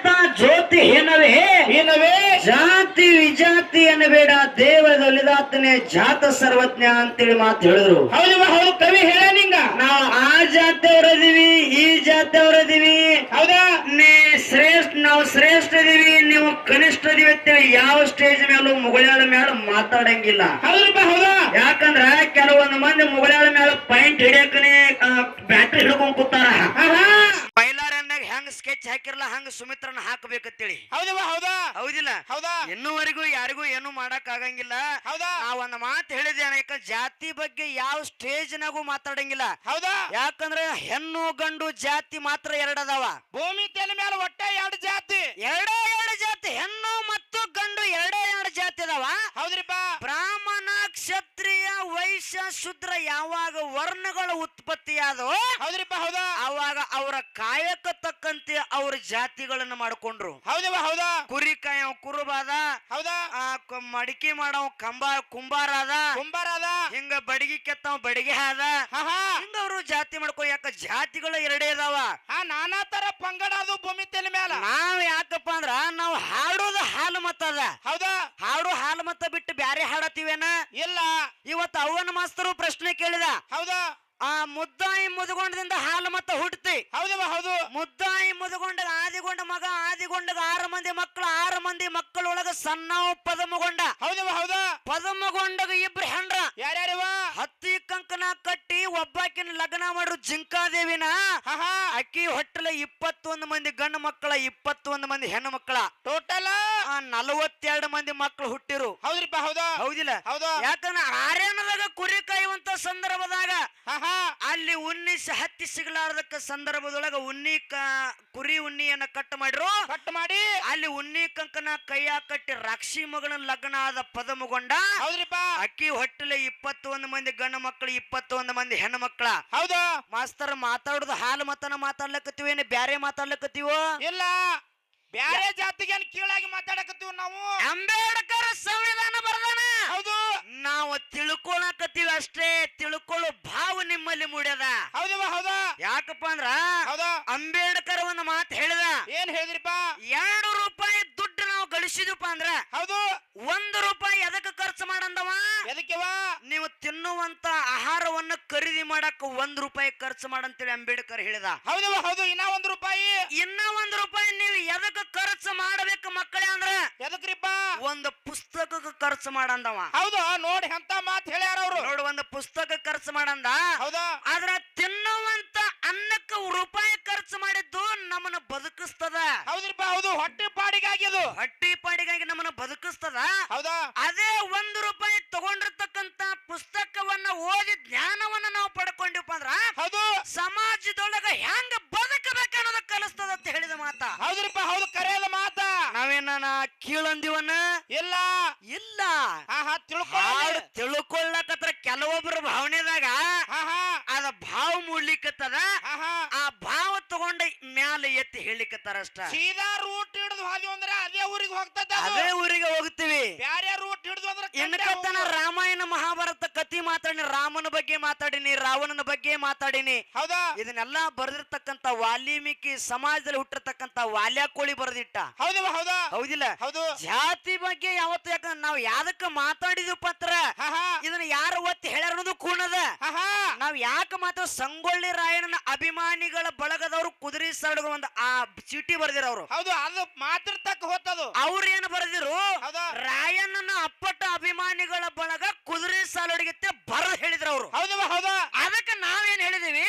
ಜಗತ್ತ ಜ್ಯೋತಿ ಏನವೇ? ಏನವೇ? ಜಾತಿ ವಿಜಾತಿ ಅನ್ನಬೇಡ ದೇವದೊಲಿದಾತನೇ ಜಾತ ಸರ್ವಜ್ಞ ಅಂತೇಳಿ ಮಾತು ಹೇಳಿದ್ರು. ಹೌದು ಹೌದು ಕವಿ ಹೇಳ ನಿಂಗ. ನಾವು ಆ ಜಾತಿಯವರದಿವಿ ಈ ಜಾತಿಯವರದಿವಿ ಹೌದಾ? ನೀ ಶ್ರೇಷ್ಠ ನಾವು ಶ್ರೇಷ್ಠ ಇದೀವಿ ನೀವು ಕನಿಷ್ಠ ಇದೀವಿ ಅಂತೇಳಿ ಯಾವ ಸ್ಟೇಜ್ ಮೇಲೂ ಮುಗಳಾಳ ಮೇಲೆ ಮಾತಾಡಂಗಿಲ್ಲ. ಹೌದಪ್ಪ ಹೌದಾ? ಯಾಕಂದ್ರ ಕೆಲವೊಂದು ಮಂದಿ ಮುಗಳಾಳ ಮೇಲೆ ಪಾಯಿಂಟ್ ಹಿಡಿಯಕನೇ ಬ್ಯಾಟ್ರಿ ಹಿಡ್ಕೊಂಡ್ ಕೂತಾರ. ಸ್ಕೆಚ್ ಹಾಕಿರಲ್ಲ ಹಂಗ ಸುಮಿತ್ರನ ಹಾಕಬೇಕಂತೇಳಿ. ಹೌದವ ಹೌದಾ? ಹೌದಿಲ್ಲ? ಹೌದಾ? ಇನ್ನೂವರೆಗೂ ಯಾರಿಗೂ ಏನು ಮಾಡಕ್ ಆಗಂಗಿಲ್ಲ. ಹೌದಾ? ಒಂದ್ ಮಾತು ಹೇಳಿದೆ ಯಾಕಂದ್ರೆ ಜಾತಿ ಬಗ್ಗೆ ಯಾವ ಸ್ಟೇಜ್ ನಾಗೂ ಮಾತಾಡಂಗಿಲ್ಲ. ಹೌದಾ? ಯಾಕಂದ್ರೆ ಹೆಣ್ಣು ಗಂಡು ಜಾತಿ ಮಾತ್ರ ಎರಡದಾವ. ಭೂಮಿ ತಲೆ ಮೇಲೆ ಒಟ್ಟ ಎರಡು ಜಾತಿ. ಎರಡೇ ಎರಡು ಜಾತಿ ಹೆಣ್ಣು ಮತ್ತು ಗಂಡು ಎರಡೇ ಎರಡು ಜಾತಿ ಅದಾವ. ಹೌದ್ರಿಪ್ಪ ಬ್ರಾಹ್ಮಣ ಕ್ಷತ್ರಿಯ ವೈಶ್ಯ ಶುದ್ರ ಯಾವಾಗ ವರ್ಣಗಳ ಉತ್ಪತ್ತಿಯಾದೋ ಹೌದ್ರಿಪ್ಪ ಹೌದಾ? ಕಾಯಕ ತಕ್ಕಂತೆ ಅವ್ರ ಜಾತಿಗಳನ್ನ ಮಾಡ್ಕೊಂಡ್ರು. ಹೌದವ ಹೌದಾ? ಕುರಿ ಕಾಯವ ಕುರುಬಾದ ಹೌದಾ? ಆ ಕ- ಮಡಿಕೆ ಮಾಡವ್ ಕಂಬ ಕುಂಬಾರ ಅದ ಕುಂಬಾರ ಅದ ಹಿಂಗ ಬಡಗಿ ಕೆತ್ತವ ಬಡಗಿ ಅದ ಹಾ ಹಾ. ಹಿಂಗ ಅವರು ಜಾತಿ ಮಾಡ್ಕೊ ಯಾಕ ಜಾತಿಗಳು ಎರಡೇ ಅದಾವ. ಹಾ ನಾನಾ ತರ ಪಂಗಡ ಅದು ಭೂಮಿ ತಲೆ ಮೇಲೆ ನಾವ್ ಯಾಕಪ್ಪ ಅಂದ್ರ ನಾವು ಹಾಡೋದು ಹಾಲು ಮತ ಅದ. ಹೌದಾ? ಹಾಡು ಹಾಲು ಮತ ಬಿಟ್ಟು ಬ್ಯಾರೆ ಹಾಡತ್ತೀವೇನ? ಇಲ್ಲ. ಇವತ್ತು ಅವನ ಮಾಸ್ತರು ಪ್ರಶ್ನೆ ಕೇಳಿದ. ಹೌದಾ? ಆ ಮುದ್ದಾಯಿ ಮುದುಗೊಂಡದಿಂದ ಹಾಲು ಮತ್ತೆ ಹುಟ್ಟತಿ ಹೌದವ ಹೌದು. ಮುದ್ದಾಯಿ ಮುದುಗೊಂಡ ಆದಿಗೊಂಡ ಮಗ ಆದಿಗೊಂಡ ಆರು ಮಂದಿ ಮಕ್ಕಳು ಆರು ಮಂದಿ ಮಕ್ಕಳೊಳಗ ಸಣ್ಣ ಪದಮಗೊಂಡ. ಹೌದವ ಹೌದು. ಪದಮಗೊಂಡಗ ಇಬ್ರು ಹೆಂಡ್ರ ಯಾರ್ಯಾರಿವ ಹತ್ತಿ ಕಂಕನ ಕಟ್ಟಿ ಒಬ್ಬಾಕಿನ ಲಗ್ನ ಮಾಡ್ರು ಜಿಂಕಾದೇವಿನ. ಅಕ್ಕಿ ಹೊಟ್ಟಲ ಇಪ್ಪತ್ತೊಂದು ಮಂದಿ ಗಂಡು ಮಕ್ಕಳ ಇಪ್ಪತ್ತೊಂದು ಮಂದಿ ಹೆಣ್ಣು ಮಕ್ಕಳ. ಟೋಟಲ್ ನಲವತ್ತೆರಡು ಮಂದಿ ಮಕ್ಕಳು ಹುಟ್ಟಿರು. ಹೌದ್ರಿಪ್ಪ ಹೌದಾ? ಹೌದಿಲ್ಲ. ಹೌದಾ? ಯಾಕಂದ್ರೆ ಆರ್ಯನದಾಗ ಕುರಿ ಕಾಯುವಂತ ಸಂದರ್ಭದಾಗ ಅಲ್ಲಿ ಉನ್ನಿ ಸ- ಹತ್ತಿ ಸಿಗಲಾರದಕ್ಕ ಸಂದರ್ಭದೊಳಗ ಉನ್ನಿ ಕ ಕುರಿ ಉನ್ನಿಯನ್ನ ಕಟ್ ಮಾಡಿರು. ಕಟ್ ಮಾಡಿ. ಅಲ್ಲಿ ಉನ್ನಿ ಕಂಕನ ಕೈಯ ಕಟ್ಟಿ ರಾಕ್ಷಿ ಮಗನ ಲಗ್ನ ಆದ ಪದಮಗೊಂಡ ಹೌದ್ರಿಪ್ಪ. ಅಕ್ಕಿ ಹೊಟ್ಟಲೆ ಇಪ್ಪತ್ತೊಂದು ಮಂದಿ ಗಂಡು ಮಕ್ಕಳು ಇಪ್ಪತ್ತೊಂದು ಮಂದಿ ಹೆಣ್ಣು ಮಕ್ಕಳ. ಹೌದಾ. ಮಾಸ್ತರ್ ಮಾತಾಡುದು ಹಾಲು ಮತನ ಮಾತಾಡ್ಲಕತ್ತೀವೇನು ಬ್ಯಾರೆ ಮಾತಾಡ್ಲಕತ್ತೀವೋ? ಇಲ್ಲ. ಬ್ಯಾರೆ ಜಾತಿಗೆ ಕೀಳಾಗಿ ಮಾತಾಡಕತ್ತೀವಿ ನಾವು. ಅಂಬೇಡ್ಕರ್ ಸಂವಿಧಾನ ಬರ್ದಾನ? ಹೌದು. ನಾವು ತಿಳ್ಕೊಳಕತ್ತೀವಿ ಅಷ್ಟೇ. ತಿಳ್ಕೊಳ್ಳೋ ಭಾವ ನಿಮ್ಮಲ್ಲಿ ಮೂಡ್ಯದ. ಹೌದವ ಹೌದಾ. ಯಾಕಪ್ಪ ಅಂದ್ರ ಹೌದಾ. ಅಂಬೇಡ್ಕರ್ ಒಂದು ಮಾತು ಹೇಳಿದ. ಏನ್ ಹೇಳಿದ್ರಿಪ್ಪ ಎರಡು ರೂಪಾಯಿ ದುಡ್ಡು ನಾವು ಗಳಿಸಿದಪ್ಪ ಅಂದ್ರ ಹೌದು. ಒಂದು ರೂಪಾಯಿ ಎದಕ್ಕೆ ಖರ್ಚು ಮಾಡಂದವ? ಎದಕ್ಕೆವಾ ನೀವು ತಿನ್ನುವಂತ ಆಹಾರವನ್ನ ಖರೀದಿ ಮಾಡಕ್ ಒಂದ್ ರೂಪಾಯಿ ಖರ್ಚು ಮಾಡಂತೇಳಿ ಅಂಬೇಡ್ಕರ್ ಹೇಳಿದ. ಹೌದು ಹೌದು ಇನ್ನ ಒಂದ್ ರೂಪಾಯಿ. ಇನ್ನ ಒಂದ್ ರೂಪಾಯಿ ನೀವು ಎದಕ್ಕೆ ಖರ್ಚು ಮಾಡಬೇಕು ಮಕ್ಕಳೇ ಅಂದ್ರ? ಎದಕ್ರಿಪ್ಪ? ಒಂದು ಪುಸ್ತಕಕ್ಕೆ ಖರ್ಚು ಮಾಡಂದವ. ಹೌದು ನೋಡಿ ಅಂತ ಮಾತ್ ಹೇಳ್ಯಾರ ಅವ್ರು. ನೋಡು ಒಂದು ಪುಸ್ತಕ ಖರ್ಚು ಮಾಡಂದ? ಹೌದಾ? ಆದ್ರ ತಿನ್ನುವಂತ ಅನ್ನಕ್ಕೆ ರೂಪಾಯಿ ಖರ್ಚು ಮಾಡಿದ್ದು ನಮ್ಮನ್ನ ಬದುಕಿಸ್ತದ. ಹೌದ್ರಿಪ್ಪ ಹೌದು ಹೊಟ್ಟೆ ಪಾಡಿಗಾಗಿ ಅದು. ಹಟ್ಟಿ ಪಾಡಿಗಾಗಿ ನಮ್ಮನ್ನ ಬದುಕಿಸ್ತದ. ಹೌದಾ? ಅದೇ ಒಂದ್ ರೂಪಾಯಿ ತಗೊಂಡಿರ್ತಕ್ಕಂತ ಪುಸ್ತಕವನ್ನ ಓದಿ ಜ್ಞಾನವನ್ನ ನಾವು ಪಡ್ಕೊಂಡಿವಪ್ಪ ಅಂದ್ರ ಹೌದು. ಸಮಾಜದೊಳಗ ಹೆಂಗ ಬದುಕಬೇಕು ಅನ್ನೋದ ಕಲಿಸ್ತದ ಅಂತ ಹೇಳಿದ ಮಾತ. ಹೌದ್ರಪ್ಪ ಹೌದು ಕರೆಯದ ಮಾತ. ನಾವೇನ ಕೀಳಂದಿವನ್ನ? ಇಲ್ಲ. ಇಲ್ಲ. ತಿಳ್ಕೊಳ್ಳ ತಿಳ್ಕೊಳ್ಳ ತಿಳ್ಕೊಳ್ಳಿ ತಿಳ್ಕೊಳ್ಳಕತ್ರ ಕೆಲವೊಬ್ಬರ ಭಾವನೆದಾಗ ಅದ ಭಾವ ಮೂಡ್ಲಿಕ್ಕತ್ತದ ಆ ಭಾವ ತಗೊಂಡ ಮ್ಯಾಲ ಎತ್ತಿ ಹೇಳಿಕತ್ತಾರ ಅಷ್ಟ. ಸೀದಾ ರೂಟ್ ಹಿಡಿದು ಹೋದ್ವಿ ಅಂದ್ರೆ ಅದೇ ಊರಿಗೆ ಹೋಗ್ತದ ಅದೇ. ಊರಿಗೆ ಹೋಗ್ತೀವಿ. ಬ್ಯಾರೆ ರೂಟ್ ಹಿಡಿದು ಅಂದ್ರೆ ರಾಮಾಯಣ ಮಹಾಭಾರತ ಕತಿ ಮಾತಾಡಿನಿ ರಾಮನ ಬಗ್ಗೆ ಮಾತಾಡಿನಿ ರಾವಣನ ಬಗ್ಗೆ ಮಾತಾಡಿನಿ. ಹೌದಾ? ಇದನ್ನೆಲ್ಲ ಬರೆದಿರ್ತಕ್ಕಂತ ವಾಲ್ಮೀಕಿ ಸಮಾಜದಲ್ಲಿ ಹುಟ್ಟಿರ್ತಕ್ಕಂತ ವಾಲ್ಯ ಕೋಳಿ ಬರೆದಿಟ್ಟ. ಹೌದು ಹೌದಾ? ಹೌದಿಲ್ಲ? ಹೌದು. ಜಾತಿ ಬಗ್ಗೆ ಯಾವತ್ತು ಯಾಕಂದ್ರೆ ನಾವು ಯಾದಕ್ಕ ಮಾತಾಡಿದ್ವಿ ಪತ್ರ ಇದನ್ನ ಯಾರು ಒತ್ತಿ ಹೇಳ್ಯಾರ ಅನ್ನೋದು ಕೂಣದ. ನಾವ್ ಯಾಕೆ ಮಾತ್ರ ಸಂಗೊಳ್ಳಿ ರಾಯಣ್ಣನ ಅಭಿಮಾನಿಗಳ ಬಳಗದವರು ಕುದುರೆ ಸರಡುಗ ಒಂದು ಆ ಚೀಟಿ ಬರೆದಿರೋರು ಹೌದು ಅದು ಮಾತ್ರ ತಕ್ಕ ಹೋತದು ಅವ್ರ ಏನ್ ಬರೆದಿರು? ರಾಯಣ್ಣನ ಅಪ್ಪಟ ಅಭಿಮಾನಿಗಳ ಬಳಗ ಕುದುರೆ ಸಾಲುಡಿಗೆ ಬರದ್ ಹೇಳಿದ್ರು ಅವರು. ಹೌದು ಹೌದು. ಅದಕ್ಕೆ ನಾವೇನ್ ಹೇಳಿದೀವಿ?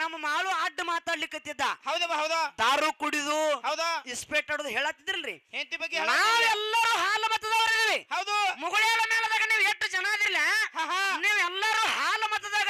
ನಮ್ಮ ಮಾಳು ಅಡ್ಡ ಮಾತಾಡ್ಲಿಕ್ಕತ್ತಿದ್ದ ಹೌದು ಹೌದು. ದಾರು ಕುಡಿದು ಹೌದಾ. ಇಸ್ಪೇಟ್ ಆಡೋದು ಹೇಳತ್ತಿದ್ರಲ್ರಿ ಹೆಂಡತಿ ಬಗ್ಗೆ ನಾವೆಲ್ಲರೂ ಹಾಲು ಮತದವರಿದೀವಿ ಹೌದು. ಮುಗುಳಿಯಾಳ ಮೇಲದಾಗ ನೀವು ಎಷ್ಟು ಜನ ಅದಿಲ್ಲ. ನೀವೆಲ್ಲರೂ ಹಾಲು ಮತದಾಗ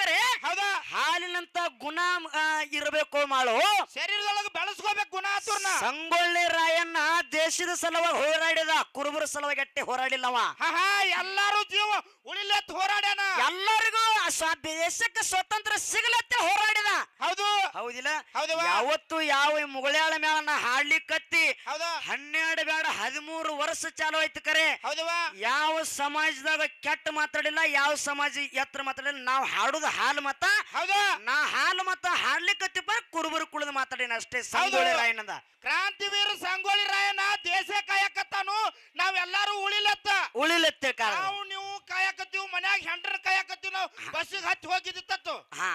ಹುಟ್ಟಿಲಿಕ್ಕರೆ ಹೌದಾ? ಹಾಲಿನಂತ ಗುಣ ಆ, ಇರಬೇಕು ಮಾಳು. ಶರೀರದೊಳಗೆ ಬೆಳೆಸ್ಕೋಬೇಕು ಗುಣ ಆತುರ್ನ ಸಂಗೊಳ್ಳಿ ರಾಯಣ್ಣ ದೇಶದ ಸಲುವಾಗಿ ಹೋರಾಡಿದ ಕುರುಬರ ಸಲುವಾಗಿ ಅಟ್ಟೆ ಹೋರಾಡಿಲ್ಲವ. ಹಾ ಹಾ ಎಲ್ಲಾರು ಜೀವ ಉಳಿಲತ್ ಹೋರಾಡ್ಯಾನ. ಎಲ್ಲರಿಗೂ ಆ ಸ್ವ- ದೇಶಕ್ಕೆ ಸ್ವತಂತ್ರ ಸಿಗಲತ್ತೆ ಹೋರಾಡಿದ. ಹೌದು. ಹೌದಿಲ್ಲ? ಹೌದು ಯಾವತ್ತು ಯಾವ ಈ ಮುಗುಳ್ಯಾಳ ಹಾಡ್ಲಿ ಹಾಡ್ಲಿಕ್ಕತ್ತಿ ಹೌದಾ. ಹನ್ನೆರಡು ಬೇಡ ಹದಿಮೂರು ವರ್ಷ ಚಾಲು ಆಯ್ತು ಕರೆ. ಹೌದವಾ ಯಾವ ಸಮಾಜದಾಗ ಕೆಟ್ಟ ಮಾತಾಡಿಲ್ಲ ಯಾವ ಸಮಾಜ ಎತ್ತರ ಮಾತಾಡಿಲ್ಲ ನಾವು ಹಾಡುದು ಹಾಲು ಮತ ಹೌದಾ. ನಾ ಹಾಲು ಮತ ಹಾಡ್ಲಿಕ್ಕತ್ತಿಪ್ಪ ಕುರುಬರು ಕುಳಿದು ಮಾತಾಡಿನ ಅಷ್ಟೇ ಸಂಗೊಳ್ಳಿ ರಾಯಣ್ಣದ ಕ್ರಾಂತಿವೀರ ಸಂಗೊಳ್ಳಿ ರಾಯನ ದೇಶ ಕಾಯಕತ್ತಾನು. ನಾವೆಲ್ಲಾರು ಉಳಿಲತ್ತ. ಉಳಿಲತ್ತೆ ನಾವು ನೀವು ಕಾಯಕತ್ತೀವಿ ಮನ್ಯಾಗ ಹೆಂಡ್ರ ಕಾಯಕತ್ತೀವಿ ನಾವು ಬಸ್ಸಿಗೆ ಹತ್ತಿ ಹೋಗಿದ್ದಿತ್ತು ಹಾ.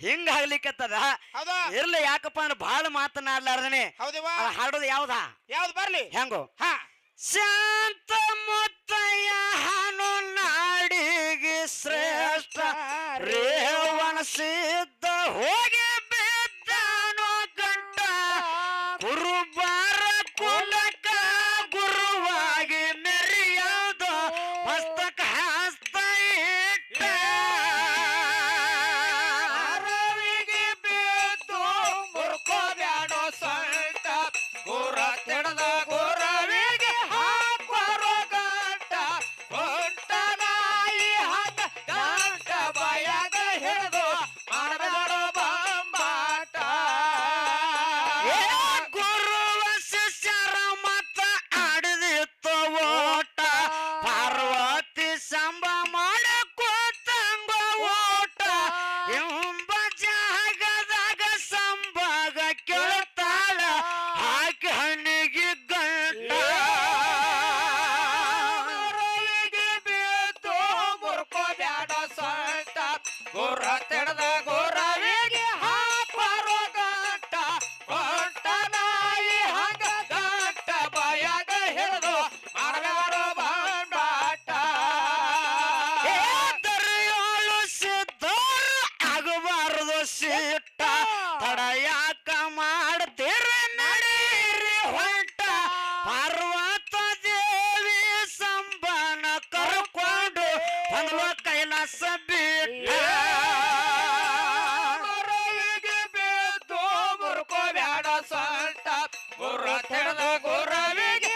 ಹಿಂಗ ಆಗ್ಲಿಕ್ಕತ್ತದ ಇರ್ಲಿ ಯಾಕಪ್ಪ ಅಂದ್ರೆ ಬಹಳ ಮಾತನಾಡ್ಲಾರ್ದನೆ. ಹಾಡೋದು ಯಾವ್ದಾ? ಯಾವ್ದು ಬರ್ಲಿ? ಹೆಂಗೋ? ಹಾ. ಶಾಂತ ಮುತ್ತಯ್ಯ ಹಾನು ರೇವಣ ಸಿದ್ಧ ಹೋಗಿ ಕೈಲಾಸ ಬಿಟ್ಟ ಮರವಿಗೆ ಮುರ್ಕೋ ಮುರ್ಕೋಬ್ಯಾಡ ಸೊಂಟ ಗುರ್ರ ತೆರೆದ ಗುರವಿಗೆ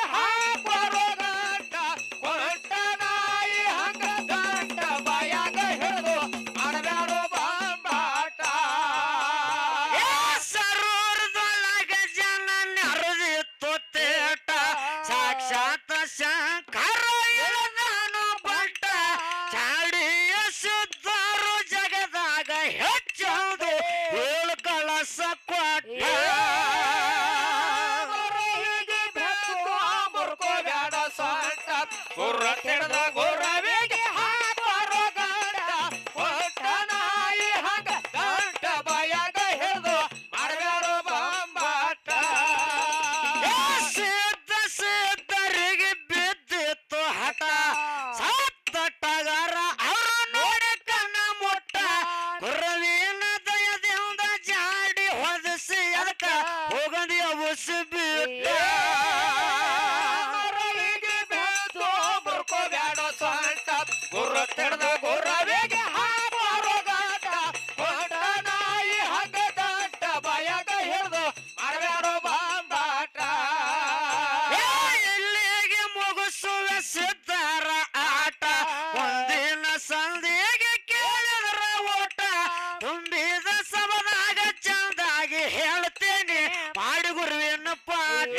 ತುಂಬಿದ ಸಮನಾಗ ಚಂದಾಗಿ ಹೇಳ್ತೇನೆ. ಮಾಡಿ ಗುರುವಿನ ಪಾಠ.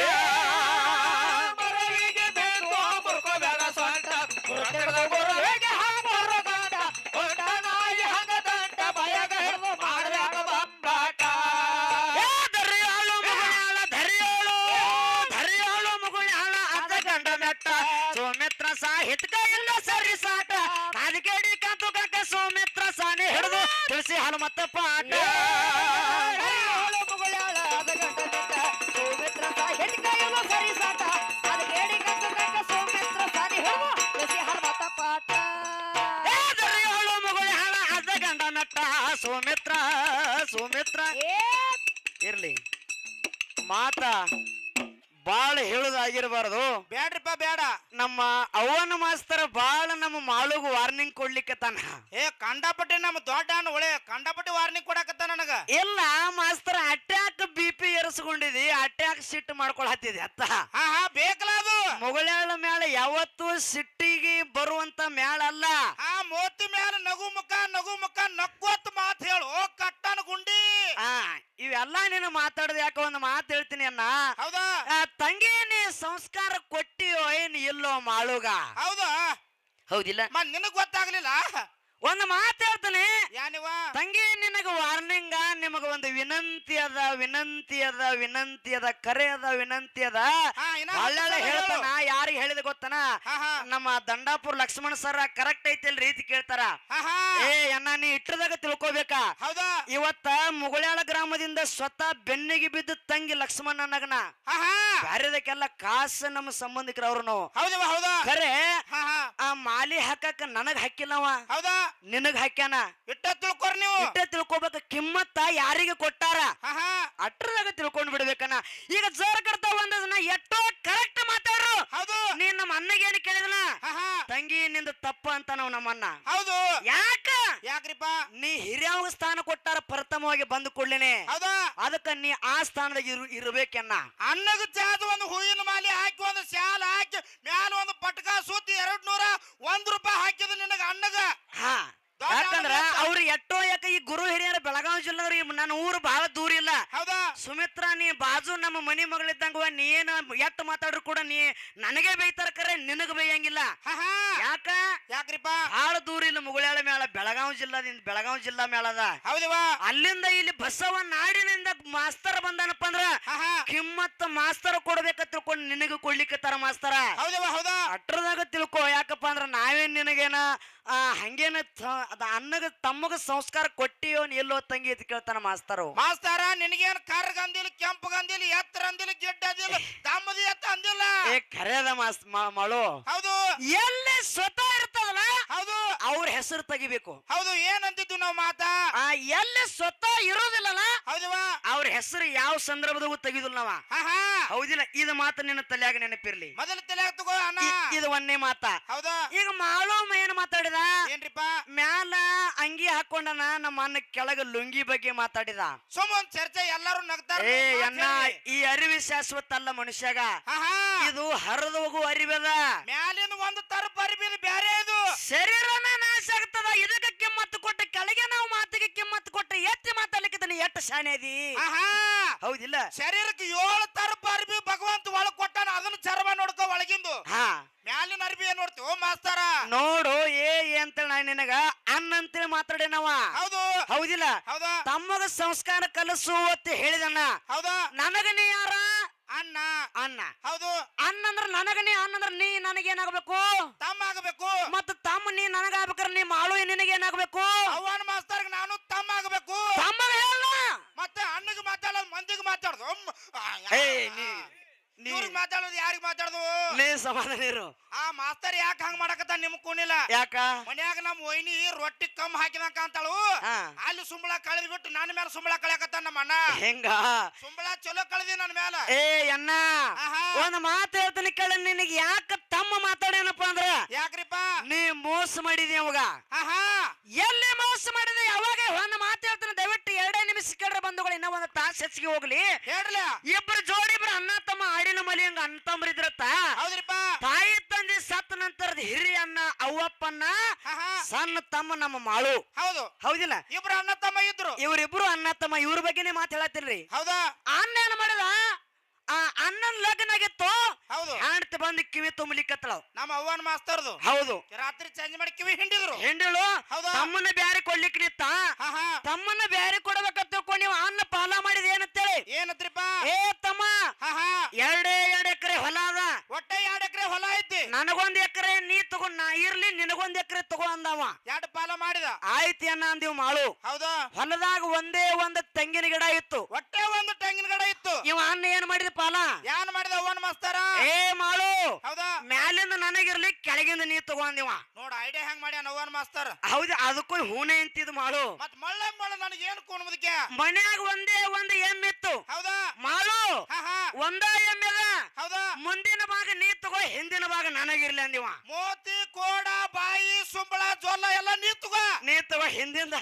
ಸೌಮಿತ್ರ ಸುಮಿತ್ರ. ಇರ್ಲಿ. ಮಾತ. ಬಾಳ ಹೇಳುದಾಗಿರಬಾರದು. ಬೇಡ್ರಿಪ್ಪ ಬೇಡ ನಮ್ಮ ಅವ್ವನ ಮಾಸ್ತರ ಬಾಳ ನಮ್ಮ ಮಾಳುಗ ವಾರ್ನಿಂಗ್ ಕೊಡ್ಲಿಕ್ಕೆ ತಾನ ಏ ಕಂಡಪಟ್ಟಿ ನಮ್ಮ ದೊಡ್ಡ ಒಳೆ ಒಳ್ಳೆ ಕಂಡಪಟ್ಟಿ ವಾರ್ನಿಂಗ್ ಕೊಡಕತ್ತ ನನಗ. ಇಲ್ಲ ಮಾಸ್ತರ ಅಟ್ಯಾಕ್ ಬಿ ಪಿ ಏರಿಸ್ಕೊಂಡಿದಿ ಅಟ್ಯಾಕ್ ಸಿಟ್ ಮಾಡ್ಕೊಳತ್ತಿದೆ ಅತ್ತ. ಹಾ ಹಾ ಬೇಕಲ್ಲ ಅದು. ಮುಗಳಾಳ ಮ್ಯಾಲ ಯಾವತ್ತು ಸಿಟ್ಟಿಗೆ ಬರುವಂತ ಮ್ಯಾಳ ಅಲ್ಲ. ಆ ಮೋತಿ ಮ್ಯಾಲ ನಗು ಮುಖ ನಗು ಮುಖ ನಕ್ಕೋತ್ ಮಾತ್ ಹೇಳು. ಕಟ್ಟನ ಗುಂಡಿ. ಆ ಇವೆಲ್ಲ ನೀನು ಮಾತಾಡದ ಯಾಕ ಒಂದು ಮಾತು ಹೇಳ್ತೀನಿ ಅಣ್ಣ. ಹೌದಾ? ತಂಗಿ ನೀ ಸಂಸ್ಕಾರ ಕೊಟ್ಟಿಯೋ ಏನ್ ಇಲ್ಲೋ ಮಾಳುಗ? ಹೌದಾ? ಹೌದಿಲ್ಲ. ಮತ್ ನಿನಗ್ ಗೊತ್ತಾಗ್ಲಿಲ್ಲ? ಒಂದು ಮಾತು ಹೇಳ್ತಾನೆ. ಯಾನಿವ ತಂಗಿ ನಿನಗ ವಾರ್ನಿಂಗ ನಿಮಗ ಒಂದು ವಿನಂತಿ ಅದ ವಿನಂತಿ ಅದ ವಿನಂತಿ ಅದ ಕರೆ ಅದ ವಿನಂತಿ ಅದ. ಒಳ್ಳೆ ಹೇಳ್ತಾನ ಯಾರಿಗೆ ಹೇಳಿದ ಗೊತ್ತನ? ನಮ್ಮ ದಂಡಾಪುರ ಲಕ್ಷ್ಮಣ ಸರ್ ಕರೆಕ್ಟ್ ಐತಿ ರೀತಿ ಕೇಳ್ತಾರ. ಏ ಅಣ್ಣ ನೀ ಇಟ್ಟದಾಗ ತಿಳ್ಕೊಬೇಕಾ. ಇವತ್ತ ಮುಗುಳ್ಯಾಳ ಗ್ರಾಮದಿಂದ ಸ್ವತಃ ಬೆನ್ನಿಗೆ ಬಿದ್ದು ತಂಗಿ ಲಕ್ಷ್ಮಣ ನಗನ ಹಾ ಬ್ಯಾರೆದಕ್ಕೆಲ್ಲ ಕಾಸು ನಮ್ಮ ಸಂಬಂಧಿಕರ ಅವ್ರು ನಾವು ಖರೆ ಆ ಮಾಲಿ ಹಾಕಕ್ಕ ನನಗ್ ಹಾಕಿಲ್ಲವ. ಹೌದಾ? ನಿನಗ್ ಹಾಕ್ಯಾನ. ಇಟ್ಟ ತಿಳ್ಕೊರ್ ನೀವು. ಇಟ್ಟ ತಿಳ್ಕೊಬೇಕ ಕಿಮ್ಮತ್ತ ಯಾರಿಗೆ ಕೊಟ್ಟಾರ? ಅಟ್ರದಾಗ ತಿಳ್ಕೊಂಡ್ ಬಿಡ್ಬೇಕನ್ನ ಈಗ ಜೋರ ಕರ್ತ ಬಂದದನ್ನ ಎಷ್ಟೋ ಕರೆಕ್ಟ್ ಮಾತಾಡ್ರು. ಹೌದು. ನೀನ್ ನಮ್ಮ ಅಣ್ಣಗೆ ಏನ್ ಕೇಳಿದನ ತಂಗಿ ನಿಂದ ತಪ್ಪ ಅಂತ ನಾವು ನಮ್ಮನ್ನ ಹೌದು. ಯಾಕ? ಯಾಕ್ರಿಪ್ಪ? ನೀ ಹಿರಿಯವಾಗ ಸ್ಥಾನ ಕೊಟ್ಟಾರ ಪ್ರಥಮವಾಗಿ ಬಂದು ಕೊಡ್ಲೇನೆ. ಹೌದಾ. ಅದಕ್ಕ ನೀ ಆ ಸ್ಥಾನದಾಗ ಇರು ಇರ್ಬೇಕನ್ನ ಅನ್ನಗ ಚಾದ ಒಂದು ಹೂವಿನ ಮಾಲಿ ಹಾಕಿ ಒಂದು ಶಾಲ ಹಾಕಿ ಮ್ಯಾಲ ಒಂದು ಪಟ್ಕ ಸುತ್ತಿ ಎರಡ್ ನೂರ ಒಂದ್ ರೂಪಾಯಿ ಹಾಕಿದ ನಿನಗ ಅನ್ನಗ ಹಾ. ಯಾಕಂದ್ರ. ಅವ್ರು ಎಟ್ಟೋ ಯಾಕ ಈ ಗುರು ಹಿರಿಯರ ಬೆಳಗಾವಿ ಜಿಲ್ಲಾದ್ರಿ ನನ್ನ ಊರು ಬಹಳ ದೂರ ಇಲ್ಲ. ಹೌದಾ? ಸುಮಿತ್ರಾ ನೀ ಬಾಜು ನಮ್ಮ ಮನಿ ಮಗಳಿದ್ದಂಗ ನೀ ಏನ ಎತ್ತ ಮಾತಾಡ್ರು ಕೂಡ ನೀ ನನಗೆ ಬೈತಾರ ಕರೆ ನಿನಗ ಬೈಯಂಗಿಲ್ಲ. ಯಾಕ? ಯಾಕ್ರಿಪ್ಪ? ಬಹಳ ದೂರ ಇಲ್ಲ ಮುಗುಳ್ಯಾಳ ಮೇಳ ಬೆಳಗಾವಿ ಜಿಲ್ಲಾದಿಂದ ಬೆಳಗಾವಿ ಜಿಲ್ಲಾ ಮೇಳದ ಹೌದವಾ ಅಲ್ಲಿಂದ ಇಲ್ಲಿ ಬಸವ ನಾಡಿನಿಂದ ಮಾಸ್ತರ್ ಬಂದಾನಪ್ಪ ಅಂದ್ರ ಕಿಮ್ಮತ್ತ ಮಾಸ್ತರ್ ಕೊಡ್ಬೇಕ ತಿಳ್ಕೊಂಡು ನಿನಗ ತರ ಮಾಸ್ತರ. ಹೌದವಾ ಹೌದಾ? ಅಟ್ರದಾಗ ತಿಳ್ಕೊ ಯಾಕಪ್ಪ ಅಂದ್ರ ನಾವೇನ್ ನಿನಗೇನ ಆ, ಹಂಗೇನ ಅದ ಅನ್ನಗ ತಮ್ಮಗ ಸಂಸ್ಕಾರ ಕೊಟ್ಟಿಯೋ ಎಲ್ಲೋ ತಂಗಿ ಅಂತ ಕೇಳ್ತಾನ ಮಾಸ್ತರು. ಮಾಸ್ತಾರ ನಿನಗೇನ್ ಕರ್ಗ ಅಂದಿಲ್ಲ ಕೆಂಪಗ ಅಂದಿಲ್ಲ ಎತ್ತರ ಅಂದಿಲ್ಲ ಗಿಡ್ಡ ಅಂದಿಲ್ಲ ತಮ್ಮದಿ ಎತ್ತ ಅಂದಿಲ್ಲ? ಏ ಕರೆಯದ ಮಾಸ್ ಮ- ಮಳು. ಹೌದು. ಎಲ್ಲಿ ಸ್ವತಃ ಇರ್ತದಲ್ಲ ಹೌದು. ಅವ್ರ ಹೆಸರು ತೆಗಿಬೇಕು. ಹೌದು ಏನಂತಿದ್ದು ನಾವು ಮಾತಾ? ಆ ಎಲ್ಲಿ ಸ್ವತಃ ಇರೋದಿಲ್ಲಲ್ಲ ಹೌದವಾ ಅವ್ರ ಹೆಸರು ಯಾವ ಸಂದರ್ಭದಾಗೂ ತೆಗಿದಿಲ್ಲ ನಾವ. ಹಾ ಹಾ ಹೌದಿಲ್ಲ. ಇದು ಮಾತು ನಿನ್ನ ತಲೆಯಾಗ ನೆನಪಿರ್ಲಿ. ಮೊದಲ ತಲೆಯಾಗ ತಗೋ ಅಣ್ಣ. ಇದು ಒಂದೇ ಮಾತ. ಹೌದಾ? ಈಗ ಮಾಳು ಏನ್ ಮಾತಾಡಿದ? ಏನ್ರಿಪ್ಪ? ಮ್ಯಾಲ ಅಂಗಿ ಹಾಕೊಂಡನ ನಮ್ಮ ಅನ್ನ ಕೆಳಗ ಲುಂಗಿ ಬಗ್ಗೆ ಮಾತಾಡಿದ. ಸುಮ್ಮ ಒಂದ್ ಚರ್ಚೆ ಎಲ್ಲಾರು ನಗ್ತಾರ ಏ ಅಣ್ಣ ಈ ಅರಿವಿ ಶಾಶ್ವತ ಅಲ್ಲ ಮನುಷ್ಯಾಗ ಇದು ಹರಿದು ಹೋಗು ಅರಿವದ. ಮ್ಯಾಲಿಂದ ಒಂದು ತರಪ ಅರಿಬಿದ ಬ್ಯಾರೆ ಇದು. ಶರೀರನ ನಾಶ ಆಗ್ತದ. ಇದಕ್ಕೆ ಕಿಮ್ಮತ್ತು ಕೊಟ್ಟ ಕೆಳಗೆ ನಾವು ಮಾತಿಗೆ ಕಿಮ್ಮತ್ತು ಕೊಟ್ಟ ಎತ್ತಿ ಮಾತಾಡ್ಲಿಕ್ಕೆ ಎಷ್ಟು ಶಾನೆ ಅದಿ? ಹಾ ಹಾ ಹೌದಿಲ್ಲ? ಶರೀರಕ್ಕೆ ಏಳು ತರ ಅರ್ಬಿ ಭಗವಂತ ಒಳಗ್ ಕೊಟ್ಟಾನ ಅದನ್ನ ಚರ್ಮ ನೋಡ್ಕೋ ಒಳಗಿಂದು. ಹಾ. ಮ್ಯಾಲಿನ ಅರ್ಬಿ ಏನ್ ನೋಡ್ತೀವಿ ಓ ಮಾಸ್ತಾರ? ನೋಡು ಏ ಏ ಅಂತೇಳಿ ನಾನು ನಿನಗ? ಅನ್ನ ಅಂತೇಳಿ ಮಾತಾಡೇನವ ಹೌದು. ಹೌದಿಲ್ಲ? ಹೌದಾ. ತಮ್ಮಗ ಸಂಸ್ಕಾರ ಕಲಿಸು ಅಂತ ಹೇಳಿದಣ್ಣ. ಹೌದಾ. ನನಗ ನೀ ಯಾರ? ಅಣ್ಣ ಅನ್ನ. ಹೌದು. ಅಂದ್ರ ನನಗ ನೀ ಅಂದ್ರ ನೀ ಏನಾಗಬೇಕು ತಮ್ಮ ಆಗಬೇಕು ಮತ್ತ ತಮ್ಮ ನೀ ನನಗಾಗ್ಬೇಕಾರ ನೀ ಮಾಳು ನಿನಗೇನಾಗ್ಬೇಕು? ಅವನ ಮಾಸ್ತರ್ಗೆ ನಾನು ತಮ್ಮ ಆಗಬೇಕು ತಮ್ಮ ಹೇಳ ಮತ್ತೆ ಅಣ್ಣಗೆ ಮಾತಾಡೋದು ಮಂದಿಗೆ ಮಾತಾಡೋದು ಏ, ನೀ- ನೀ- ಮಾತಾಡೋದು ಯಾರಿಗೆ ಮಾತಾಡೋದು? ನೀ ಸಮಾಧಾನ ಇರು ಆ ಮಾಸ್ತರ್ ಯಾಕ ಹಂಗ ಮಾಡಕತ್ತ ನಿಮ್ ಕೂನಿಲ್ಲ? ಯಾಕ? ಮನ್ಯಾಗ ನಮ್ ಒಯ್ನಿ ರೊಟ್ಟಿ ಕಮ್ ಹಾಕಿದಂಕ ಅಂತಾಳು. ಹಾ. ಅಲ್ಲಿ ಸುಂಬಳ ಕಳೆದ್ ಬಿಟ್ಟು ನನ್ನ ಮೇಲೆ ಸುಂಬಳ ಕಳೆಯಕತ್ತ ನಮ್ಮ ಅಣ್ಣ. ಹೆಂಗ? ಸುಂಬಳ ಚಲೋ ಕಳೆದಿ ನನ್ನ ಮೇಲೆ ಏ ಅಣ್ಣ. ಆಹಾ. ಒಂದ್ ಮಾತು ಹೇಳ್ತೀನಿ ಕೇಳ ನಿನಗ್ ಯಾಕ ತಮ್ಮ ಮಾತಾಡೇನಪ್ಪ ಅಂದ್ರ? ಯಾಕ್ರಿಪ್ಪ? ನೀ ಮೋಸ ಮಾಡಿದಿ ಅವಾಗ. ಆಹಾ. ಎಲ್ಲಿ ಮೋಸ ಮಾಡಿದೆ? ಯಾವಾಗ ಒಂದ್ ಮಾತು ಹೇಳ್ತೀನಿ. ದಯವಿಟ್ಟು ಎರಡೇ ನಿಮಿಷ ಕೇಳ್ರೆ ಬಂಧುಗಳು ಇನ್ನೊಂದು ತಾಸ್ ತಾಸು ಹೆಚ್ಚಿಗೆ ಹೋಗ್ಲಿ. ಹೇಳ್ರಲ್ಲ ಇಬ್ರು ಜೋಡಿ ಅಣ್ಣ ತಮ್ಮ ಆಡಿನ ಮಲಿ ಹಂಗ ಅಂತಂಬ್ರಿದ್ರತ್ತ ಹೌದ್ರಿಪ್ಪ. ತಾಯಿ ತಂದೆ ಸತ್ತ ನಂತರದ ಹಿರಿಯಣ್ಣ ಅವ್ವಪ್ಪನ್ನ ಆಹಾ ಸಣ್ಣ ತಮ್ಮ ನಮ್ಮ ಮಾಳು. ಹೌದು. ಹೌದಿಲ್ಲ? ಇಬ್ರು ಅಣ್ಣ ತಮ್ಮ ಇದ್ರು. ಇವರಿಬ್ರು ಅಣ್ಣ ತಮ್ಮ ಇವ್ರ ಬಗ್ಗೆನೇ ಮಾತು ಹೌದಾ? ಅಣ್ಣ ಏನ್ ಮಾಡಿದ? ಆ ಅಣ್ಣನ ಲಗ್ನ ಆಗಿತ್ತು ಹೌದು. ಹೆಂಡತಿ ಬಂದು ಕಿವಿ ತುಂಬಲಿಕ್ಕತ್ತಳು ನಮ್ಮ ಅವ್ವನ ಮಾಸ್ತರ್ದು. ಹೌದು. ರಾತ್ರಿ ಚೇಂಜ್ ಮಾಡಿ ಕಿವಿ ಹಿಂಡಿದ್ರು. ಹಿಂಡಿಳು. ಹೌದು? ತಮ್ಮನ್ನ ಬ್ಯಾರೆ ಕೊಡ್ಲಿಕ್ಕೆ ನಿತ್ತ ತಮ್ಮನ್ನ ಬ್ಯಾರೆ ಕೊಡ್ಬೇಕಂತ ತಿಳ್ಕೊಂಡು ನೀವು ಅನ್ನ ಪಾಲ ಮಾಡಿದ ಏನಂತೇಳಿ? ಏನತ್ರಿಪ್ಪ ಏ ತಮ್ಮ. ಎರಡೇ ಎರಡ್ ಎಕರೆ ಹೊಲ ಅದ. ಒಟ್ಟೆ ಎರಡ್ ಎಕರೆ ಹೊಲ ಐತಿ. ನನಗೊಂದ್ ಎಕರೆ ನೀ ನಾ ಇರ್ಲಿ ನಿನಗೊಂದ್ ಎಕರೆ ತಗೋ ಅಂದವ. ಎರಡು ಪಾಲ ಮಾಡಿದ? ಆಯ್ತಿ ಅನ್ನ ಅಂದಿವ್ ಮಾಳು. ಹೌದಾ? ಹೊಲದಾಗ ಒಂದೇ ಒಂದ್ ತೆಂಗಿನ ಗಿಡ ಇತ್ತು. ಒಟ್ಟೆ ಒಂದು ತೆಂಗಿನ ಗಿಡ ಇತ್ತು? ಇವ ಅನ್ನ ಏನ್ ಮಾಡಿದ ಪಾಲ? ಏನ್ ಮಾಡಿದ ಅವನ್ ಮಸ್ತಾರ? ಏ ಮಾಳು ಹೌದಾ? ಮ್ಯಾಲಿಂದ ನನಗಿರ್ಲಿ ಕೆಳಗಿಂದ ನೀ ತಗೊಂದಿವ ನೋಡ ಐಡಿಯಾ ಹೆಂಗ್ ಮಾಡ್ಯಾನ ಅವನ್ ಮಾಸ್ತರ್? ಹೌದು ಅದಕ್ಕೂ ಹೂನೆ ಅಂತಿದ್ ಮಾಳು. ಮತ್ ಮಳ್ಳೆ ಮಳ್ಳ ನನಗೆ ಏನು ಕೊಡ್ಮದಕ್ಕೆ ಮನ್ಯಾಗ ಒಂದೇ ಒಂದ್ ಎಮ್ಮಿತ್ತು ಹೌದಾ? ಮಾಳು ಒಂದ ಎಮ್ಮೆದ ಹೌದಾ? ಮುಂದಿನ ಭಾಗ ನೀ ತಗೋ ಹಿಂದಿನ ಭಾಗ ನನಗಿರ್ಲಿ ಅಂದಿವ. ಮೋತಿ ಕೋಡ ಬಾಯಿ ಸುಂಬಳ ಜೋಲ ಎಲ್ಲ ನೀ ನೀತವ ಹಿಂದಿಂದ.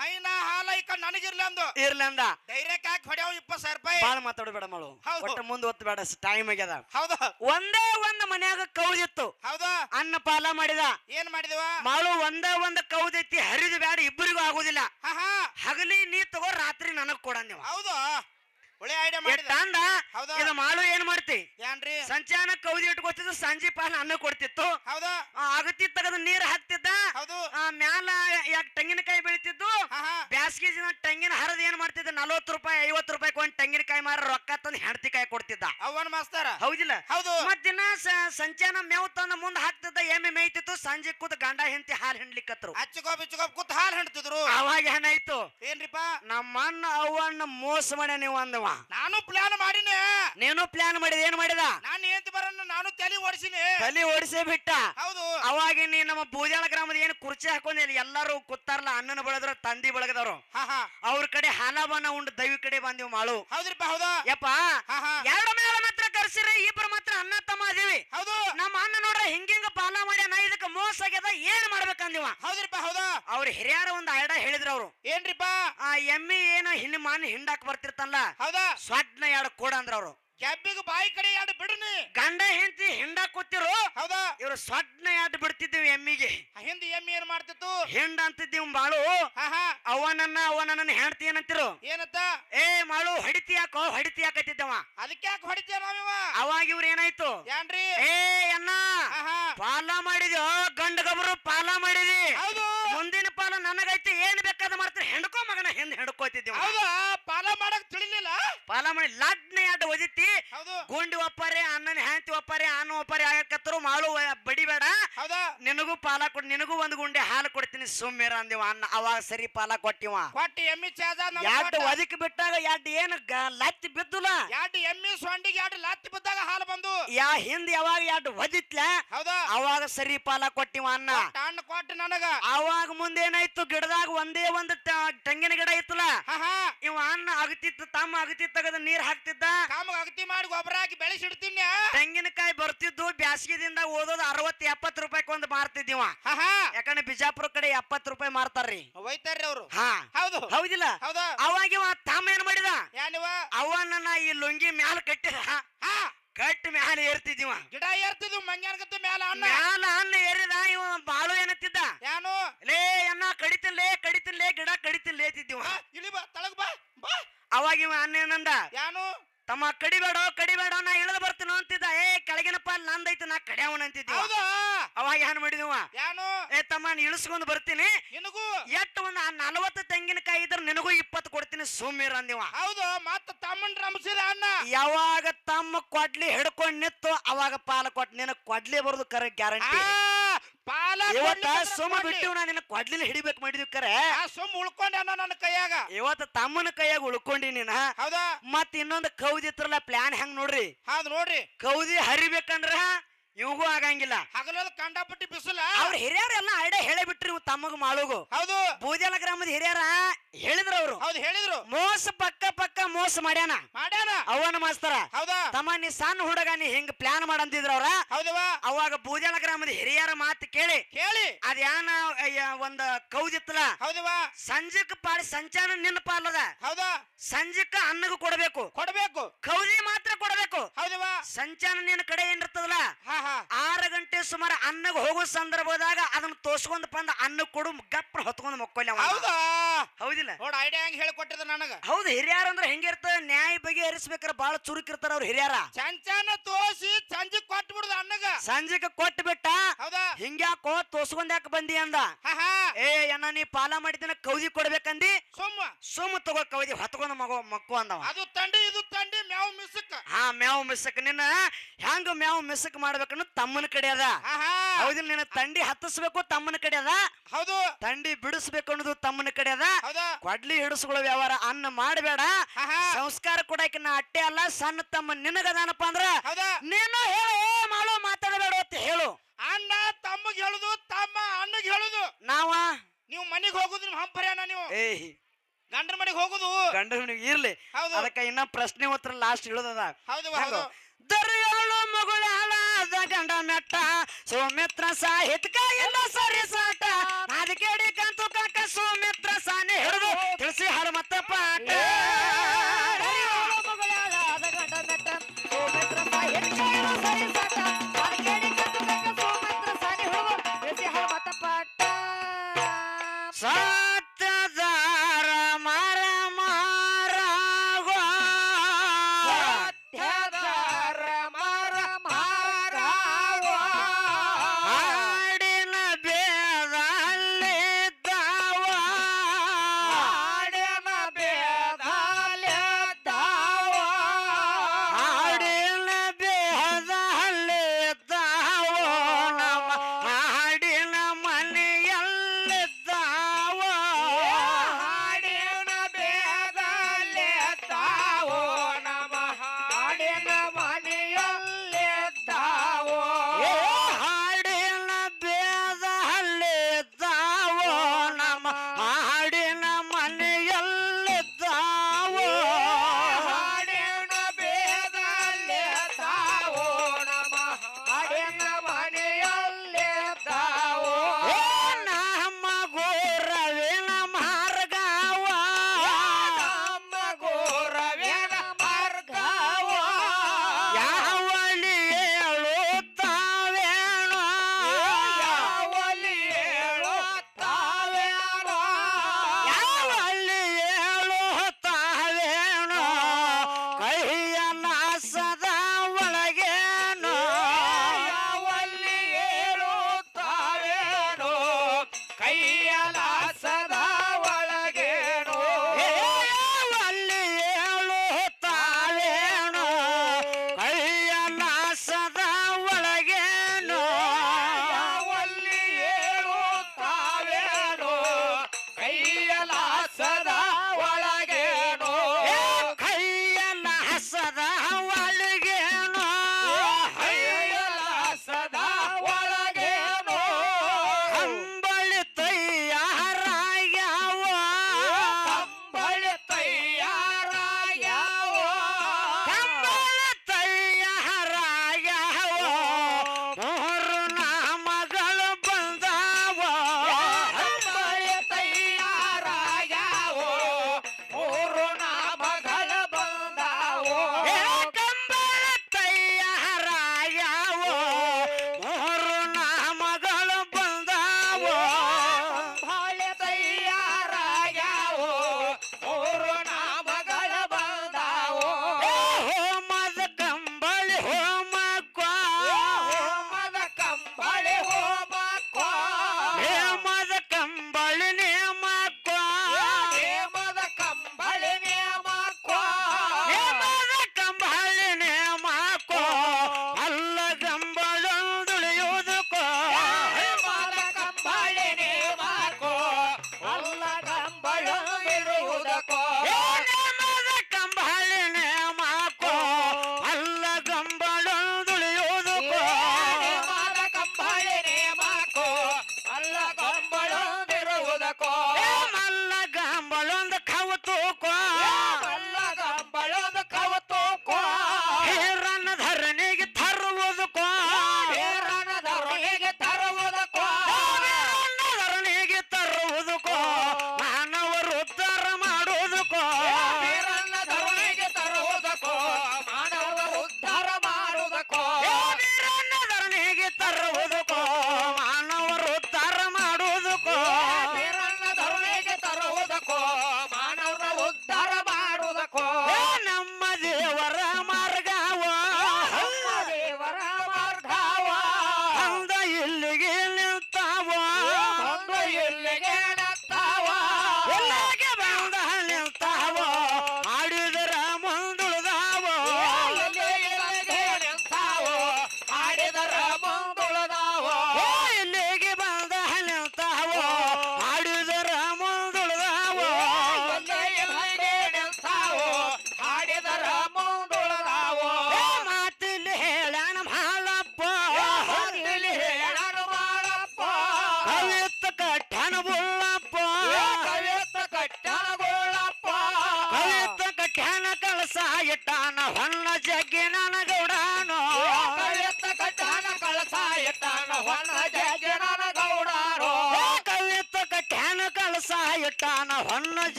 ಹೈನ ಹಾಲ ಈ ಕಡೆ ನನಗಿರ್ಲಿ ಅಂದು. ಇರ್ಲಿ ಅಂದ. ಡೈರೆಕ್ಟ್ ಹಾಕಿ ಹೊಡೆಯವ ಇಪ್ಪತ್ತು ಸಾವಿರ ರೂಪಾಯಿ. ಬಾಳ ಮಾತಾಡಬೇಡ ಮಾಡು. ಹೌದು. ಒಟ್ಟ ಮುಂದೆ ಒತ್ತು ಬೇಡ ಟೈಮ್ ಆಗ್ಯದ. ಹೌದು. ಒಂದೇ ಒಂದ್ ಮನ್ಯಾಗ ಕೌದಿತ್ತು ಹೌದು. ಅನ್ನ ಪಾಲ ಮಾಡಿದ. ಏನ್ ಮಾಡಿದವ? ಮಾಳು ಒಂದೇ ಒಂದ್ ಕೌದೈತಿ ಹರಿದು ಬೇಡ ಇಬ್ಬರಿಗೂ ಆಗುದಿಲ್ಲ. ಹಾ ಹಾ. ಹಗಲಿ ನೀ ತಗೋ ರಾತ್ರಿ ನನಗ್ ನೀವು ಹೌದು. ಒಳ್ಳೆ ಐಡಿಯಾ ಮಾಡಿದ. ತಂದ ಹೌದಾ? ಇದು ಮಾಳು ಏನ್ ಮಾಡ್ತಿ? ಏನ್ರಿ? ಸಂಚಾನ ಕೌದಿ ಇಟ್ಕೊತಿದ್ದು ಸಂಜೆ ಪಾಲ ಅನ್ನ ಕೊಡ್ತಿತ್ತು. ಹೌದಾ. ಅಗತಿ ತಗದ ನೀರ್ ಹಾಕ್ತಿದ್ದ ಹೌದು. ಆ, ಮ್ಯಾಲ ಯಾಕೆ ತೆಂಗಿನಕಾಯಿ ಬೆಳಿತಿದ್ದು? ಬ್ಯಾಸಗಿ ದಿನ ತೆಂಗಿನ ಹರದ ಏನ್ ಮಾಡ್ತಿದ್ದ? ನಲವತ್ತು ರೂಪಾಯಿ ಐವತ್ತು ರೂಪಾಯಿ ಒಂದ್ ತೆಂಗಿನಕಾಯಿ ಮಾರ ರೊಕ್ಕ ತಂದು ಹೆಂಡತಿ ಕಾಯಿ ಕೊಡ್ತಿದ್ದ. ಅವನ್ ಮಾಸ್ತಾರ. ಹೌದಿಲ್ಲ? ಹೌದು. ಮತ್ ದಿನ ಸಂಚಾನ ಮೇವ್ ತಂದ ಮುಂದ್ ಹಾಕ್ತಿದ್ದ ಎಮ್ಮೆ ಮೇಯ್ತಿತ್ತು. ಸಂಜೆ ಕೂತ್ ಗಂಡ ಹೆಂಡತಿ ಹಾಲು ಹಿಂಡ್ಲಿಕ್ಕತ್ರು ಅಚ್ಚಗೋಬ್ ಇಚ್ಚಗೋಬ್ ಕೂತ್ ಹಾಲ್ ಹಿಂಡ್ತಿದ್ರು. ಅವಾಗ ಏನಾಯ್ತು? ಏನ್ರಿಪಾ ನಮ್ಮ ಅಣ್ಣ ಅವ್ವನ್ನ ಮೋಸ ಮಾಡ್ಯ ನೀವು ಅಂದವ. ನಾನು ಪ್ಲಾನ್ ಮಾಡಿನಿ ನೀನು ಪ್ಲಾನ್ ಮಾಡಿದ ಏನ್ ಮಾಡಿದ? ನಾನು ಹೇಳ್ತಿ ಬರನ್ನ ನಾನು ತಲೆ ಓಡಿಸಿನಿ. ತಲೆ ಓಡಿಸಿ ಬಿಟ್ಟ. ಹೌದು. ಅವಾಗ ನೀ ನಮ್ಮ ಬೂಜಾಳ ಗ್ರಾಮದ ಏನು ಕುರ್ಚಿ ಹಾಕೊಂಡಿ ಎಲ್ಲಾರು ಕೂತಾರಲ್ಲ ಅಣ್ಣನ ಬಳದ್ರ ತಂದಿ ಬಳಗದವ್ರು. ಅವ್ರ ಕಡೆ ಹಾಲಬನ ಉಂಡು ದೈವಿ ಕಡೆ ಬಂದಿವ್ ಮಾಳು. ಹೌದ್ರಿಪ್ಪ ಹೌದಾ? ಯಪ್ಪ ಎರಡು ಮೇಲೆ ಮಾತ್ರ ಕರ್ಸಿರಿ ಇಬ್ರು ಮಾತ್ರ ಅಣ್ಣ ತಮ್ಮ ಅದೀವಿ. ಹೌದು. ನಮ್ಮ ಅಣ್ಣ ನೋಡ್ರ ಹಿಂಗಿಂಗ ಪಾಲ ಮಾಡಿ ನಾ ಇದಕ್ಕೆ ಮೋಸ ಆಗ್ಯದ ಏನ್ ಮಾಡ್ಬೇಕಂದಿವ? ಹೌದ್ರಿಪ್ಪ ಹೌದಾ? ಅವ್ರ ಹಿರಿಯರ ಒಂದ್ ಐಡ ಹೇಳಿದ್ರ ಅವ್ರು. ಏನ್ರಿಪ್ಪ? ಆ ಎಮ್ಮಿ ಏನ ಹಿಂದಿ ಮಾನ್ ಹಿಂಡಾಕ್ ಬರ್ತಿರ್ತಲ್ಲ ಹೌದಾ? ಸ್ವಡ್ನ ಎರಡು ಕೂಡ ಅಂದ್ರ ಅವ್ರು. ಗ್ಯಾಬಿಗೆ ಬಾಯಿ ಕಡೆ ಎರಡು ಬಿಡ್ರಿ. ಗಂಡ ಹೆಂಡತಿ ಹಿಂಡ ಕೂತಿರು ಹೌದಾ? ಇವ್ರು ಸ್ವಜ್ಞ ಎರಡು ಬಿಡ್ತಿದ್ದೀವಿ ಎಮ್ಮಿಗೆ. ಹಿಂದೆ ಎಮ್ಮಿ ಏನ್ ಮಾಡ್ತಿತ್ತು? ಹಿಂಡ ಅಂತಿದ್ದೀವಿ ಬಾಳು. ಹಾ ಹಾ. ಅವನನ್ನ ಅವನನ್ನ ಹೆಂಡತಿ ಏನಂತಿರು? ಏನತ್ತ? ಏ ಮಾಳು ಹೊಡಿತಿ ಯಾಕೋ? ಹೊಡಿತಿ ಯಾಕತ್ತಿದ್ದವ? ಅದಕ್ಕೆ ಯಾಕೆ ಹೊಡಿತೀಯ ನಾವಿವ? ಅವಾಗ ಇವ್ರ ಏನಾಯ್ತು? ಏನ್ರಿ? ಏ ಅಣ್ಣ ಪಾಲ ಮಾಡಿದ್ಯೋ? ಗಂಡ ಗಬ್ರು ಪಾಲ ಮಾಡಿದಿ? ಹೌದು. ಮುಂದಿನ ಪಾಲ ನನಗೈತಿ ಏನ್ ಬೇಕಾದ ಮಾಡ್ತಾರೆ? ಹೆಣ್ಕೋ ಮಗನ ಹಿಂದ್ ಹೆಣ್ಕೋತಿದ್ದೀವಿ. ಹೌದಾ? ಪಾಲ ಮಾಡಕ್ ತಿಳಿಲಿಲ್ಲ? ಪಾಲ ಮಾಡಿ ಲಡ್ನ ಎರಡು ಒದಿತಿ ಹೌದು. ಗುಂಡಿ ಒಪ್ಪರೆ ಅಣ್ಣನ ಹೆಂಡತಿ ಒಪ್ಪರೆ ಅನ್ನ ಒಪ್ಪರೆ ಆಗಕತ್ತರು ಮಾಳು ವ- ಬಡಿಬೇಡ. ಹೌದಾ. ನಿನಗೂ ಪಾಲ ಕೊಡ್ ನಿನಗೂ ಒಂದು ಗುಂಡಿ ಹಾಲು ಕೊಡ್ತೀನಿ ಸುಮ್ಮಿರ ಅಂದಿವ ಅಣ್ಣ. ಅವಾಗ ಸರಿ ಪಾಲ ಕೊಟ್ಟಿವ. ಕೊಟ್ಟಿ ಎಮ್ಮಿ ಚಾದ ಎರಡು ಒದಕ್ ಬಿಟ್ಟಾಗ ಎರಡು ಏನು ಗ- ಲತ್ತಿ ಬಿದ್ದುಲ ಎರಡು ಎಮ್ಮಿ ಸೊಂಡಿಗೆ ಎರಡು ಲತ್ತಿ ಬಿದ್ದಾಗ ಹಾಲು ಬಂದು? ಯಾ ಹಿಂದ್ ಯಾವಾಗ ಎರಡು ಒದಿತ್ಲ? ಹೌದಾ. ಅವಾಗ ಸರಿ ಪಾಲ ಕೊಟ್ಟಿವ ಅಣ್ಣ. ತಣ್ಣ ಕೊಟ್ಟು ನನಗ. ಅವಾಗ ಮುಂದೇನಾಯ್ತು ಗಿಡದಾಗ ಒಂದೇ ಒಂದು ತೆಂಗಿನ ಗಿಡ ಇತ್ತಲ್ಲ? ಹಾ ಹಾ. ಇವ ಅಣ್ಣ ಅಗತಿತ್ತು ತಮ್ಮ ಅಗತಿ ತಗದ ನೀರ್ ಹಾಕ್ತಿದ್ದ. ಕಾಮಗ ಅಗತಿ ಮಾಡಿ ಗೊಬ್ಬರ ಹಾಕಿ ಬೆಳೆಸಿಡ್ತೀನಿ. ತೆಂಗಿನಕಾಯಿ ಬರ್ತಿದ್ದು ಬ್ಯಾಸ್ಗಿದಿಂದ ಓದೋದು ಅರವತ್ ಎಪ್ಪತ್ ರೂಪಾಯಿ ಒಂದು ಮಾರ್ತಿದ್ದೀವ. ಹಾ ಹಾ. ಯಾಕಂದ್ರೆ ಬಿಜಾಪುರ ಕಡೆ ಎಪ್ಪತ್ ರೂಪಾಯಿ ಮಾರ್ತಾರ್ರಿ. ಒಯ್ತಾರ್ರಿ ಅವ್ರು. ಹಾ. ಹೌದು. ಹೌದಿಲ್ಲ? ಹೌದಾ. ಅವಾಗ ಇವ ತಮ್ಮ ಏನ್ ಮಾಡಿದ? ಅವನ ಅವನನ್ನ ಈ ಲುಂಗಿ ಮ್ಯಾಲ ಕಟ್ಟಿದ. ಹಾ. ಕಟ್ಟಿ ಮ್ಯಾಲ ಏರ್ತಿದ್ದೀವ. ಗಿಡ ಏರ್ತಿದ್ವು ಮಂಗ್ಯಾನ್ಗತ್ತ ಮ್ಯಾಲ ಅಣ್ಣ ಮ್ಯಾಲ ಅನ್ನ ಏರಿದ ಇವ ಬಾಳು ಏನತ್ತಿದ್ದ? ಯಾನು? ಲೇ ಅನ್ನ ಕಡಿತಿಲ್ಲೇ ಕಡಿತಿಲ್ಲೇ ಗಿಡ ಕಡಿತಿಲ್ಲೇ ತಿದ್ದೀವ ಬಾ, ಇಳಿ ಬಾ ತಳಗ್ ಬಾ ಬಾ. ಅವಾಗ ಇವ ಅನ್ನ ಏನಂದ? ಯಾನು? ತಮ್ಮ ಕಡಿಬೇಡ ಕಡಿಬೇಡ ನಾ ಇಳಿದು ಬರ್ತೀನಿ ಅಂತಿದ್ದ. ಏ ಕೆಳಗಿನಪ್ಪ ನಂದೈತಿ ನಾ ಕಡಿಯವನ ಅಂತಿದ್ದೀವ ಹೌದಾ? ಅವಾಗ ಏನ್ ಮಾಡಿದವ ಯಾನು? ಏ ತಮ್ಮ ಇಳಿಸ್ಕೊಂಡು ಬರ್ತೀನಿ. ನಿನಗೂ? ಎಟ್ಟು ಒಂದು ನಲವತ್ತು ತೆಂಗಿನಕಾಯಿ ಇದ್ರ ನಿನಗೂ ಇಪ್ಪತ್ತು ಕೊಡ್ತೀನಿ ಸುಮ್ಮಿರ ಅಂದಿವ. ಹೌದು ಮತ್ತ ತಮ್ಮನ್ ರಮಸಿದ ಅಣ್ಣ ಯಾವಾಗ ತಮ್ಮ ಕೊಡ್ಲಿ ಹಿಡ್ಕೊಂಡ್ ನಿತ್ತು ಅವಾಗ ಪಾಲ ಕೊಟ್ಟು ನಿನಗ್ ಕೊಡ್ಲಿ ಬರೋದು ಕರೆ ಗ್ಯಾರಂಟಿ. ಪಾಲ ಇವತ್ತ ಸುಮ್ಮ. ಬಿಟ್ಟಿವ್ ನಾ ನಿನ್ನ ಕೊಡ್ಲಿನ ಹಿಡಿಬೇಕು ಮಾಡಿದ್ವಿ ಕರೆ. ಆ ಸುಮ್ ಉಳ್ಕೊಂಡೆ ನನ್ನ ಕೈಯಾಗ. ಇವತ್ತ ತಮ್ಮನ ಕೈಯಾಗ ಉಳ್ಕೊಂಡಿ ನೀನ. ಹೌದಾ? ಮತ್ ಇನ್ನೊಂದು ಕೌದಿ ಇತ್ರಲ್ಲ ಪ್ಲಾನ್ ಹೆಂಗ್ ನೋಡ್ರಿ? ಹೌದ್ ನೋಡ್ರಿ. ಕೌದಿ ಹರಿಬೇಕಂದ್ರ ಇವ್ಗೂ ಆಗಂಗಿಲ್ಲ. ಹಗಲಲ್ಲಿ ಕಂಡಾಪಟ್ಟಿ ಬಿಸಿಲ. ಅವ್ರ ಹಿರಿಯರೆಲ್ಲ ಐಡಿಯಾ ಹೇಳೇ ಬಿಟ್ರಿ ನೀವು ತಮ್ಮಗ ಮಾಳುಗು. ಹೌದು. ಬೂದ್ಯಾಳ ಗ್ರಾಮದ ಹಿರಿಯರ ಹೇಳಿದ್ರು ಅವ್ರು. ಹೌದು ಹೇಳಿದ್ರು. ಮೋಸ ಪಕ್ಕ ಪಕ್ಕ ಮೋಸ ಮಾಡ್ಯಾನ. ಮಾಡ್ಯಾನ. ಅವನ ಮಾಸ್ತರ. ಹೌದಾ? ತಮ್ಮ ನೀ ಸಣ್ಣ ಹುಡುಗ ನೀ ಹಿಂಗ್ ಪ್ಲಾನ್ ಮಾಡಂತಿದ್ರ ಅವ್ರ? ಹೌದವಾ ಅವಾಗ ಬೂದ್ಯಾಳ ಗ್ರಾಮದ ಹಿರಿಯರ ಮಾತು ಕೇಳಿ. ಕೇಳಿ. ಅದ್ಯಾನ ಒಂದ ಕೌದಿತ್ತಲ ಹೌದವಾ ಸಂಜೆಕ್ ಪಾಡಿ ಸಂಚಾನ ನಿನ್ನ ಪಾಲದ ಹೌದಾ? ಸಂಜೆಕ್ಕ ಅನ್ನಗೂ ಕೊಡಬೇಕು. ಕೊಡಬೇಕು. ಕೌದಿ ಮಾತ್ರ ಕೊಡಬೇಕು. ಹೌದವಾ ಸಂಚಾನ ನಿನ್ನ ಕಡೆ ಏನಿರ್ತದಲ್ಲ ಆರು ಗಂಟೆ ಸುಮಾರು ಅನ್ನಗ್ ಹೋಗೋ ಸಂದರ್ಭದಾಗ ಅದನ್ನ ತೋರ್ಸ್ಕೊಂಡ್ ಬಂದ ಅನ್ನ ಕೊಡು ಗಪ್ಪ ಹೊತ್ಕೊಂಡ್ ಮಕ್ಕೊಲ್ಲ ಹೌದಾ? ಹೌದಿಲ್ಲ. ನೋಡ ಐಡಿಯಾ ಹೆಂಗ್ ಹೇಳಿಕೊಟ್ಟಿದ ನನಗ. ಹೌದು ಹಿರಿಯರ ಅಂದ್ರೆ ಹೆಂಗಿರ್ತ ನ್ಯಾಯ ಬಗ್ಗೆ ಹರಿಸ್ಬೇಕಾರ ಬಾಳ ಚುರುಕಿರ್ತಾರ ಅವ್ರ ಹಿರಿಯರ. ಚಂಚನ ತೋಸಿ ಸಂಜಿ ಕೊಟ್ಟು ಬಿಡುದ ಅಣ್ಣಗ. ಸಂಜೆಗೆ ಕೊಟ್ಟು ಬಿಟ್ಟ ಹೌದಾ? ಹಿಂಗ್ಯಾಕೋ ತೋರ್ಸ್ಕೊಂಡ್ ಯಾಕೆ ಬಂದಿ ಅಂದ? ಏ ಅಣ್ಣ ನೀ ಪಾಲ ಮಾಡಿದಿನ ಕೌದಿ ಕೊಡ್ಬೇಕಂದಿ? ಸುಮ್ಮ. ಸುಮ್ಮ ತಗೋ ಕೌದಿ ಹೊತ್ಕೊಂಡ್ ಮಗೋ ಮಕ್ಕು ಅಂದವ. ಅದು ತಂಡಿ ಇದು ತಂಡಿ ಮ್ಯಾವ್ ಮಿಸ್ಕ್. ಹಾ ಮ್ಯಾವ್ ಮಿಸ್ಸಕ್ ನಿನ್ನ ಹೆಂಗ ಮ್ಯಾವ್ ಮಿಸ್ಸಕ್ ಮಾಡ್ಬೇಕನ್ನು ತಮ್ಮನ ಕಡೆ ಅದ. ಹಾ ಹಾ. ಹೌದಿಲ್ಲ ನಿನ್ನ ತಂಡಿ ಹತ್ತಿಸ್ಬೇಕು ತಮ್ಮನ ಕಡೆ ಅದ? ಹೌದು. ತಂಡಿ ಬಿಡಿಸ್ಬೇಕು ಅನ್ನೋದು ತಮ್ಮನ ಕಡೆ ಅದ? ಕೊಡ್ಲಿ ಹಿಡಿಸ್ಕೊಳ್ಳೋ ವ್ಯವಹಾರ ಅನ್ನ ಮಾಡಬೇಡ. ಸಂಸ್ಕಾರ ಕೊಡಕ್ಕೆ ನಾ ಅಟ್ಟೆ ಅಲ್ಲ ಸಣ್ಣ ತಮ್ಮ ನಿನಗದಾನಪ್ಪ ಅಂದ್ರ ನೀನು ಹೇಳು ಮಾಡು ಮಾತಾಡಬೇಡ ಅಂತ ಹೇಳು. ಅಣ್ಣ ತಮ್ಮಗ್ ಹೇಳುದು ತಮ್ಮ ಅಣ್ಣಗ್ ಹೇಳುದು. ನಾವ? ನೀವು ಮನಿಗ್ ಹೋಗುದು ನಿಮ್ ಹಂಪರ್ಯಾನ ನೀವು? ಏ ಗಂಡನ ಮನೆಗ್ ಹೋಗುದು? ಗಂಡನಿಗೆ ಇರ್ಲಿ. ಅದಕ್ಕೆ ಇನ್ನ ಪ್ರಶ್ನೆ ಉತ್ತರ ಲಾಸ್ಟ್ ಹೇಳೋದದ ಹೌದು? ಹೌದು. ದರಿಯೋಳು ಮಗುಳಾದ ಗಂಡ ಮೆಟ್ಟ ಸೌಮಿತ್ರ ಸಾಹಿತ್ಯ ಎಲ್ಲ ಸರಿ ಸಾಟ ಸೌಮಿತ್ರ ಸಾನಿ ಹಿಡಿದು ತಿಳಿಸಿ ಹನುಮತ್ತ ಪಾಠ. ಸದಾ